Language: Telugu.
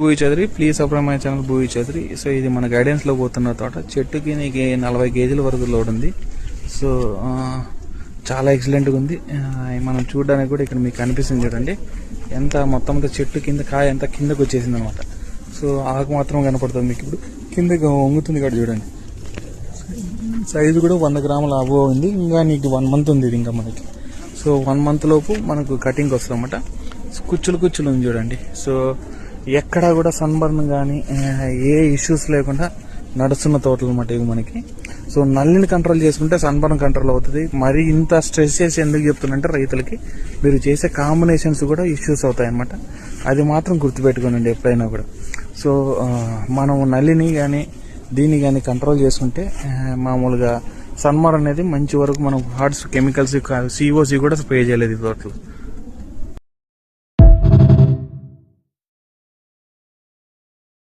Bhuyi Chowdary please subscribe my channel Bhuyi Chowdary. So ఇది మన గైడెన్స్లో పోతున్న తోట. చెట్టుకి నీకు నలభై కేజీల వరకు లోడ్ ఉంది. సో చాలా ఎక్సలెంట్గా ఉంది. మనం చూడడానికి కూడా ఇక్కడ మీకు కనిపిస్తుంది చూడండి. ఎంత మొత్తం అంతా చెట్టు కింద కాయ ఎంత కిందకు వచ్చేసింది అనమాట సో ఆకు మాత్రం కనపడుతుంది మీకు ఇప్పుడు. కిందకి వంగుతుంది ఇక్కడ చూడండి. సైజు కూడా వంద గ్రాముల అబో ఉంది. ఇంకా నీకు వన్ మంత్ ఉంది ఇది ఇంకా మనకి. సో వన్ మంత్ లోపు మనకు కటింగ్ వస్తుంది అనమాట కుచ్చులు కుచ్చులు ఉంది చూడండి. సో ఎక్కడా కూడా సన్బర్న్ కానీ ఏ ఇష్యూస్ లేకుండా నడుస్తున్న తోటలు అనమాట ఇవి మనకి. సో నల్లిని కంట్రోల్ చేసుకుంటే సన్బర్న్ కంట్రోల్ అవుతుంది. మరి ఇంత స్ట్రెస్ చేసి ఎందుకు చెప్తున్నంటే రైతులకి మీరు చేసే కాంబినేషన్స్ కూడా ఇష్యూస్ అవుతాయి అనమాట అది మాత్రం గుర్తుపెట్టుకోనండి ఎప్పుడైనా కూడా. సో మనం నల్లిని కానీ దీన్ని కానీ కంట్రోల్ చేసుకుంటే మామూలుగా సన్మార్ అనేది మంచి వరకు మనం హార్డ్స్ కెమికల్స్ సిఓసి కూడా స్ప్రే చేయలేదు ఈ తోటలో.